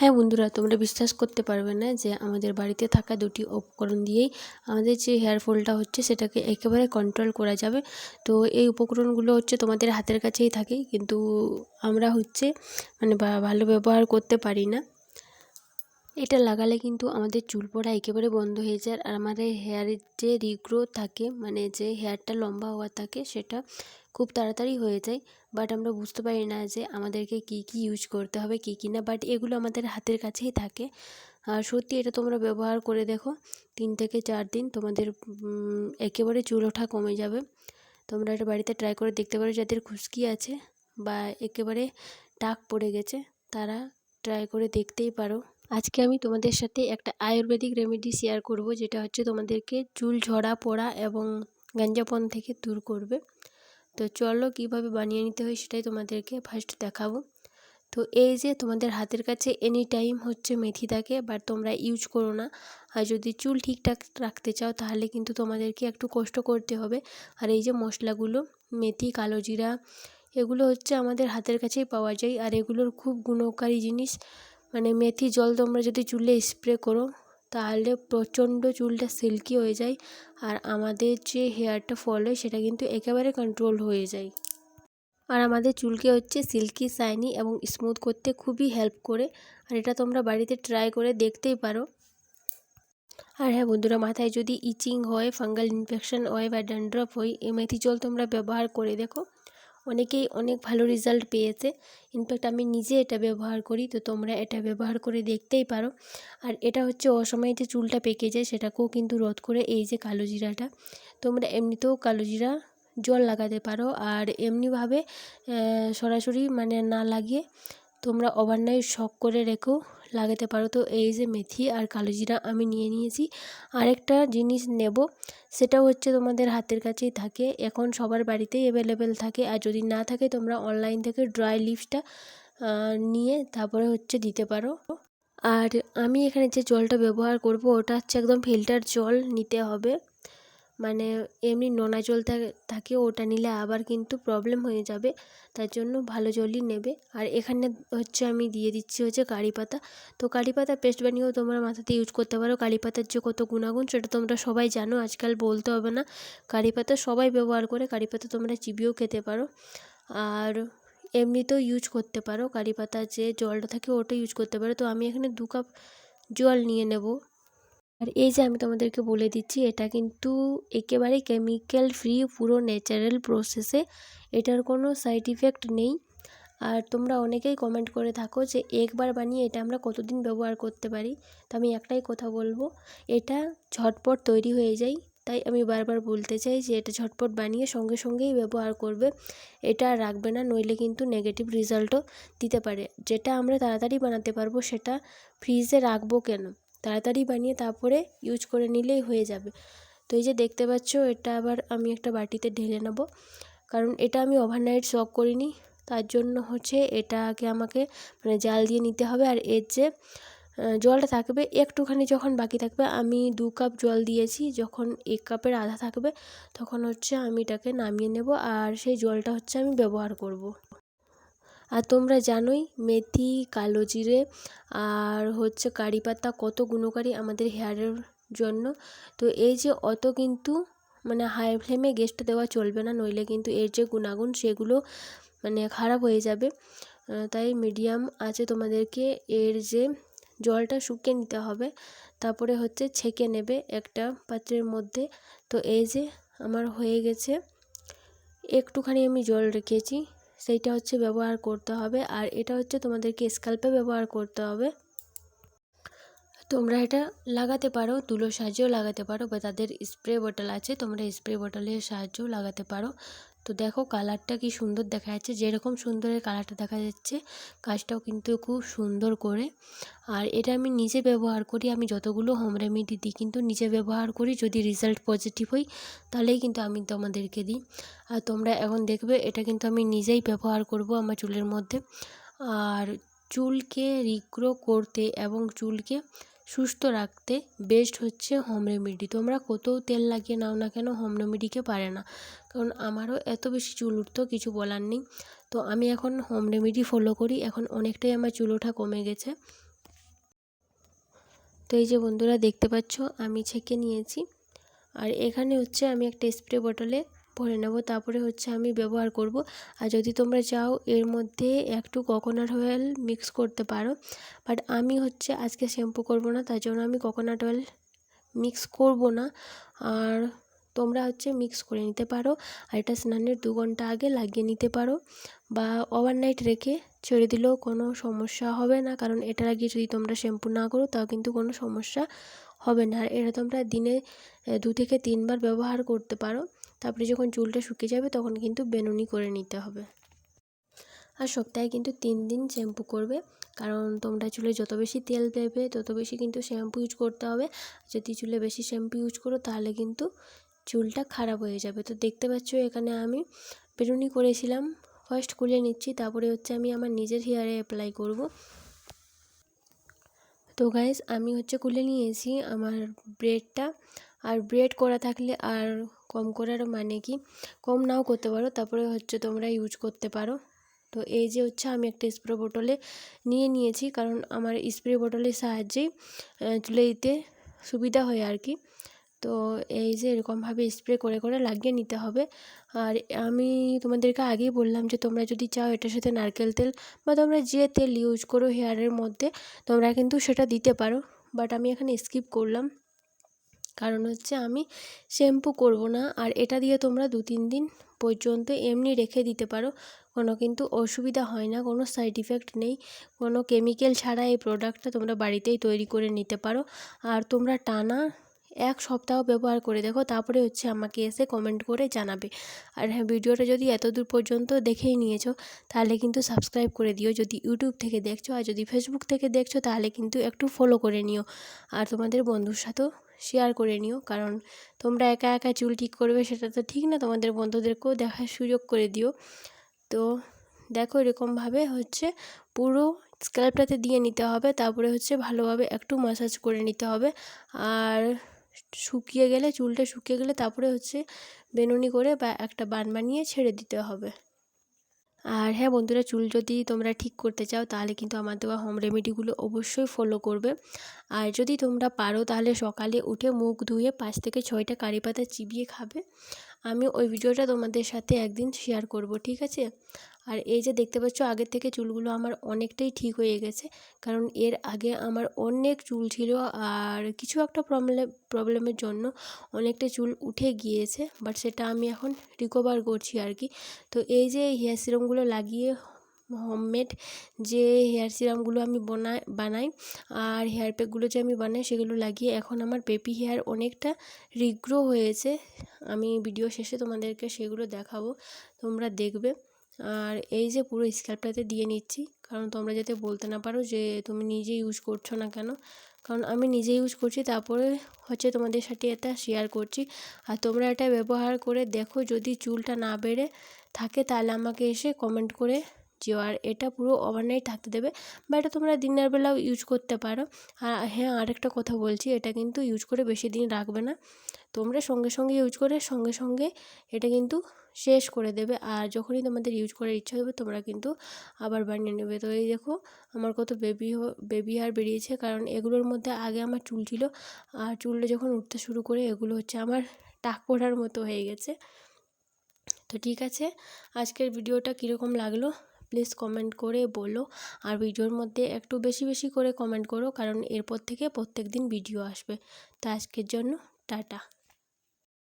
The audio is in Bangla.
হ্যাঁ বন্ধুরা, তোমরা বিশ্বাস করতে পারবে না যে আমাদের বাড়িতে থাকা দুটি উপকরণ দিয়েই আমাদের যে হেয়ার ফলটা হচ্ছে সেটাকে একেবারে কন্ট্রোল করা যাবে। তো এই উপকরণগুলো হচ্ছে তোমাদের হাতের কাছেই থাকে, কিন্তু আমরা হচ্ছে মানে ভালো ব্যবহার করতে পারি না। এটা লাগালে কিন্তু আমাদের চুল পড়া একেবারে বন্ধ হয়ে যায়। আর আমাদের হেয়ারের যে রিগ্রোথ থাকে মানে যে হেয়ারটা লম্বা হওয়া থাকে, সেটা খুব তাড়াতাড়ি হয়ে যায়। বাট আমরা বুঝতে পারি না যে আমাদেরকে কী কী ইউজ করতে হবে, কী কী না। বাট এগুলো আমাদের হাতের কাছেই থাকে। আর সত্যি এটা তোমরা ব্যবহার করে দেখো। তিন থেকে চার দিন তোমাদের একেবারে চুল ওঠা কমে যাবে। তোমরা এটা বাড়িতে ট্রাই করে দেখতে পারো। যাদের খুশকি আছে বা একেবারে টাক পড়ে গেছে, তারা ট্রাই করে দেখতেই পারো। আজকে আমি তোমাদের সাথে একটা আয়ুর্বেদিক রেমেডি শেয়ার করব, যেটা হচ্ছে তোমাদেরকে চুল ঝরা, পড়া এবং গাঞ্জাপন থেকে দূর করবে। তো চলো কীভাবে বানিয়ে নিতে হয় সেটাই তোমাদেরকে ফার্স্ট দেখাবো। তো এই যে তোমাদের হাতের কাছে এনি টাইম হচ্ছে মেথি থাকে বাট তোমরা ইউজ করো না। আর যদি চুল ঠিকঠাক রাখতে চাও, তাহলে কিন্তু তোমাদেরকে একটু কষ্ট করতে হবে। আর এই যে মশলাগুলো, মেথি, কালো জিরা, এগুলো হচ্ছে আমাদের হাতের কাছেই পাওয়া যায়। আর এগুলোর খুব গুণকারী জিনিস। মানে মেথি জল তোমরা যদি চুলে স্প্রে করো, তাহলে প্রচণ্ড চুলটা সিল্কি হয়ে যায় আর আমাদের যে হেয়ারটা ফল হয় সেটা কিন্তু একেবারে কন্ট্রোল হয়ে যায়। আর আমাদের চুলকে হচ্ছে সিল্কি শাইনি এবং স্মুথ করতে খুবই হেল্প করে আর এটা তোমরা বাড়িতে ট্রাই করে দেখতেই পারো। আর হ্যাঁ বন্ধুরা, মাথায় যদি ইচিং হয় ফাঙ্গাল ইনফেকশন হয় বা ড্যান্ড্রফ হয়, এই মেথি জল তোমরা ব্যবহার করে দেখো। অনেকেই অনেক ভালো রেজাল্ট পেয়েছে। ইনফ্যাক্ট আমি নিজে এটা ব্যবহার করি, তো তোমরা এটা ব্যবহার করে দেখতেই পারো। আর এটা হচ্ছে অসময়ে যে চুলটা পেকে যায়, সেটাকেও কিন্তু রোধ করে এই যে কালো জিরাটা। তোমরা এমনিতেও কালো জিরা জল লাগাতে পারো। আর এমনিভাবে সরাসরি মানে না লাগিয়ে তোমরা ওভারনাইট শক করে রেখেও লাগাতে পারো। তো এই যে মেথি আর কালো জিরা আমি নিয়ে নিয়েছি। আরেকটা জিনিস নেব, সেটাও হচ্ছে তোমাদের হাতের কাছেই থাকে। এখন সবার বাড়িতেই অ্যাভেলেবেল থাকে। আর যদি না থাকে, তোমরা অনলাইন থেকে ড্রাই লিভসটা নিয়ে তারপরে হচ্ছে দিতে পারো। আর আমি এখানে যে জলটা ব্যবহার করব, ওটা হচ্ছে একদম ফিল্টার জল নিতে হবে। মানে এমনি নোনা জল থাকে ওটা নিলে আবার কিন্তু প্রবলেম হয়ে যাবে। তার জন্য ভালো জলই নেবে। আর এখানে হচ্ছে আমি দিয়ে দিচ্ছি হচ্ছে কারি পাতা। তো কারি পাতা পেস্ট বানিয়েও তোমরা মাথাতে ইউজ করতে পারো। কারি পাতার যে কত গুণাগুণ সেটা তোমরা সবাই জানো, আজকাল বলতে হবে না। কারি পাতা সবাই ব্যবহার করে, কারি পাতা তোমরা চিবিয়েও খেতে পারো। আর এমনিতেও ইউজ করতে পারো। কারি পাতার যে জলটা থাকে ওটা ইউজ করতে পারো। তো আমি এখানে দু কাপ জল নিয়ে নেব। আর এই যে আমি তোমাদেরকে বলে দিচ্ছি, এটা কিন্তু একেবারে কেমিক্যাল ফ্রি পুরো ন্যাচারাল প্রসেসে এটার কোনো সাইড ইফেক্ট নেই। আর তোমরা অনেকেই কমেন্ট করে থাকো যে একবার বানিয়ে এটা আমরা কতদিন ব্যবহার করতে পারি? তো আমি একটাই কথা বলব, এটা ঝটপট তৈরি হয়ে যায়। তাই আমি বারবার বলতে চাই যে এটা ঝটপট বানিয়ে সঙ্গে সঙ্গেই ব্যবহার করবে। এটা রাখবে না, নইলে কিন্তু নেগেটিভ রেজাল্টও দিতে পারে। যেটা আমরা তাড়াতাড়ি বানাতে পারব, সেটা ফ্রিজে রাখব কেন? তাড়াতাড়ি বানিয়ে তারপরে ইউজ করে নিলেই হয়ে যাবে। তো এই যে দেখতে পাচ্ছ, এটা আবার আমি একটা বাটিতে ঢেলে নেব। কারণ এটা আমি ওভারনাইট শক করিনি, তার জন্য হচ্ছে এটাকে আমাকে মানে জাল দিয়ে নিতে হবে। আর এর যে জলটা থাকবে, একটুখানি যখন বাকি থাকবে, আমি দু কাপ জল দিয়েছি, যখন এক কাপের আধা থাকবে, তখন হচ্ছে আমি এটাকে নামিয়ে নেব। আর সেই জলটা হচ্ছে আমি ব্যবহার করব। আর তোমরা জানোই মেথি, কালো জিরে আর হচ্ছে কারি পাতা কত গুণকারী আমাদের হেয়ারের জন্য। তো এই যে অত কিন্তু মানে হাই ফ্লেমে গ্যাসটা দেওয়া চলবে না, নইলে কিন্তু এর যে গুণাগুণ সেগুলো মানে খারাপ হয়ে যাবে। তাই মিডিয়াম আছে তোমাদেরকে এর যে জলটা শুকিয়ে নিতে হবে, তারপরে হচ্ছে ছেঁকে নেবে একটা পাত্রের মধ্যে। তো এই যে আমার হয়ে গেছে, একটুখানি আমি জল রেখেছি। সেইটা হচ্ছে ব্যবহার করতে হবে। আর এটা হচ্ছে তোমাদেরকে স্কাল্পে ব্যবহার করতে হবে। তোমরা এটা লাগাতে পারো, তুলোর সাহায্যেও লাগাতে পারো বা তাদের স্প্রে বোটল আছে, তোমরা স্প্রে বোটলের সাহায্যেও লাগাতে পারো। তো দেখো কালারটা কি সুন্দর দেখা যাচ্ছে। যেরকম সুন্দরের কালারটা দেখা যাচ্ছে, কাজটাও কিন্তু খুব সুন্দর করে। আর এটা আমি নিজে ব্যবহার করি, আমি যতগুলো হোম রেমেডি দিই কিন্তু নিজে ব্যবহার করি। যদি রেজাল্ট পজিটিভ হই, তাহলেই কিন্তু আমি তোমাদেরকে দিই। আর তোমরা এখন দেখবে, এটা কিন্তু আমি নিজেই ব্যবহার করব আমার চুলের মধ্যে। আর চুলকে রিগ্রো করতে এবং চুলকে সুস্থ রাখতে বেস্ট হচ্ছে হোম রেমেডি তোমরা কত তেল লাগিয়ে নাও না কেন হোম রেমেডিকে পারে না। কারণ আমারও এত বেশি চুল উঠতো, কিছু বলার নেই। তো আমি এখন হোম রেমেডি ফলো করি, এখন অনেকটাই আমার চুল ওঠা কমে গেছে। তো এই যে বন্ধুরা, দেখতে পাচ্ছ, আমি ছেঁকে নিয়েছি। আর এখানে হচ্ছে আমি একটা স্প্রে বোতলে ভরে নেব, তারপরে হচ্ছে আমি ব্যবহার করব। আর যদি তোমরা চাও, এর মধ্যে একটু কোকোনাট অয়েল মিক্স করতে পারো। বাট আমি হচ্ছে আজকে শ্যাম্পু করব না, তার জন্য আমি কোকোনাট অয়েল মিক্স করব না। আর তোমরা হচ্ছে মিক্স করে নিতে পারো, আর এটা স্নানের দু ঘণ্টা আগে লাগিয়ে নিতে পারো। বা ওভারনাইট রেখে ছেড়ে দিলেও কোনো সমস্যা হবে না, কারণ এটা লাগিয়ে যদি তোমরা শ্যাম্পু না করো, তাও কিন্তু কোনো সমস্যা হবে না। আর এটা তোমরা দিনে দু থেকে তিনবার ব্যবহার করতে পারো। তারপরে যখন চুলটা শুকিয়ে যাবে তখন কিন্তু বেনুনি করে নিতে হবে। আর সপ্তাহে কিন্তু তিন দিন শ্যাম্পু করবে। কারণ তোমরা চুলে যত বেশি তেল দেবে, তত বেশি কিন্তু শ্যাম্পু ইউজ করতে হবে। যদি চুলে বেশি শ্যাম্পু ইউজ করো তাহলে কিন্তু চুলটা খারাপ হয়ে যাবে। তো দেখতে পাচ্ছ এখানে আমি বেরুনি করেছিলাম। ফার্স্ট খুলে নিচ্ছি, তারপরে হচ্ছে আমি আমার নিজের হেয়ারে অ্যাপ্লাই করব। তো গাইজ আমি হচ্ছে কুলে নিয়েছি আমার ব্রেডটা আর ব্রেড করা থাকলে আর কম করার মানে কি? কম নাও করতে পারো, তারপরে হচ্ছে তোমরা ইউজ করতে পারো। তো এই যে হচ্ছে আমি একটা স্প্রে বোটলে নিয়ে নিয়েছি, কারণ আমার স্প্রে বোটলের সাহায্যেই চুলে দিতে সুবিধা হয় আর কি। তো এই যে এরকমভাবে স্প্রে করে করে লাগিয়ে নিতে হবে। আর আমি তোমাদেরকে আগেই বললাম যে, তোমরা যদি চাও এটার সাথে নারকেল তেল বা তোমরা যে তেল ইউজ করো হেয়ারের মধ্যে, তোমরা কিন্তু সেটা দিতে পারো। বাট আমি এখানে স্কিপ করলাম। কারণ হচ্ছে আমি শ্যাম্পু করব না। আর এটা দিয়ে তোমরা দু তিন দিন পর্যন্ত এমনি রেখে দিতে পারো। কোনো কিন্তু অসুবিধা হয় না, কোনো সাইড ইফেক্ট নেই। কোনো কেমিক্যাল ছাড়া এই প্রোডাক্টটা তোমরা বাড়িতেই তৈরি করে নিতে পারো। আর তোমরা টানা এক সপ্তাহ ব্যবহার করে দেখো, তারপরে হচ্ছে আমাকে এসে কমেন্ট করে জানাবে। আর হ্যাঁ ভিডিওটা যদি এত দূর পর্যন্ত দেখেই নিয়েছো, তাহলে কিন্তু সাবস্ক্রাইব করে দিও। যদি ইউটিউব থেকে দেখছ আর যদি ফেসবুক থেকে দেখছ, তাহলে কিন্তু একটু ফলো করে নিও। আর তোমাদের বন্ধুর সাথেও শেয়ার করে নিও, কারণ তোমরা একা একা চুল ঠিক করবে সেটা তো ঠিক না, তোমাদের বন্ধুদেরকেও দেখার সুযোগ করে দিও। তো দেখো এরকমভাবে হচ্ছে পুরো স্ক্যাল্পটাতে দিয়ে নিতে হবে, তারপরে হচ্ছে ভালোভাবে একটু মাসাজ করে নিতে হবে। আর শুকিয়ে গেলে, চুলটা শুকিয়ে গেলে তারপরে হচ্ছে বেনুনি করে বা একটা বান বানিয়ে ছেড়ে দিতে হবে। আর হ্যাঁ বন্ধুরা, চুল যদি তোমরা ঠিক করতে চাও তাহলে কিন্তু আমার দেওয়া হোম রেমেডিগুলো অবশ্যই ফলো করবে। আর যদি তোমরা পারো তাহলে সকালে উঠে মুখ ধুয়ে পাঁচ থেকে ছয়টা কারি পাতা চিবিয়ে খাবে। আমি ওই ভিডিওটা তোমাদের সাথে একদিন শেয়ার করব, ঠিক আছে? আর এই যে দেখতে পাচ্ছ আগের থেকে চুলগুলো আমার অনেকটাই ঠিক হয়ে গেছে। কারণ এর আগে আমার অনেক চুল ছিল আর কিছু একটা প্রবলেম প্রবলেমের জন্য অনেকটা চুল উঠে গিয়েছে। বাট সেটা আমি এখন রিকভার করছি আর কি। তো এই যে হেয়ার সিরামগুলো লাগিয়ে হোমমেড যে হেয়ার সিরামগুলো আমি বানাই বানাই আর হেয়ার প্যাকগুলো যে আমি বানাই সেগুলো লাগিয়ে এখন আমার বেবি হেয়ার অনেকটা রিগ্রো হয়েছে। আমি ভিডিও শেষে তোমাদেরকে সেগুলো দেখাবো, তোমরা দেখবে। আর এই যে পুরো স্ক্যাল্পটাতে দিয়ে নিচ্ছি, কারণ তোমরা যাতে বলতে না পারো যে তুমি নিজে ইউজ করছ না কেন। কারণ আমি নিজে ইউজ করছি, তারপরে হচ্ছে তোমাদের সাথে এটা শেয়ার করছি। আর তোমরা এটা ব্যবহার করে দেখো, যদি চুলটা না বেড়ে থাকে, তাহলে আমাকে এসে কমেন্ট করে যে আর এটা পুরো ওভারনাইট থাকতে দেবে। বা এটা তোমরা দিনের বেলাও ইউজ করতে পারো। আর হ্যাঁ আরেকটা কথা বলছি, এটা কিন্তু ইউজ করে বেশি দিন রাখবে না। তোমরা সঙ্গে সঙ্গে ইউজ করে, সঙ্গে সঙ্গে এটা কিন্তু শেষ করে দেবে। আর যখনই তোমাদের ইউজ করার ইচ্ছা হবে, তোমরা কিন্তু আবার বানিয়ে নেবে। তো এই দেখো, আমার কত বেবি বেবি হার বেরিয়েছে। কারণ এগুলোর মধ্যে আগে আমার চুল ছিল। আর চুলটা যখন উঠতে শুরু করে, এগুলো হচ্ছে আমার টাক পড়ার মতো হয়ে গেছে। তো ঠিক আছে, আজকের ভিডিওটা কীরকম লাগল? প্লিজ কমেন্ট করে বলো। আর ভিডিওর মধ্যে একটু বেশি বেশি করে কমেন্ট করো, কারণ এরপর থেকে প্রত্যেক দিন ভিডিও আসবে। তো আজকের জন্য টাটা।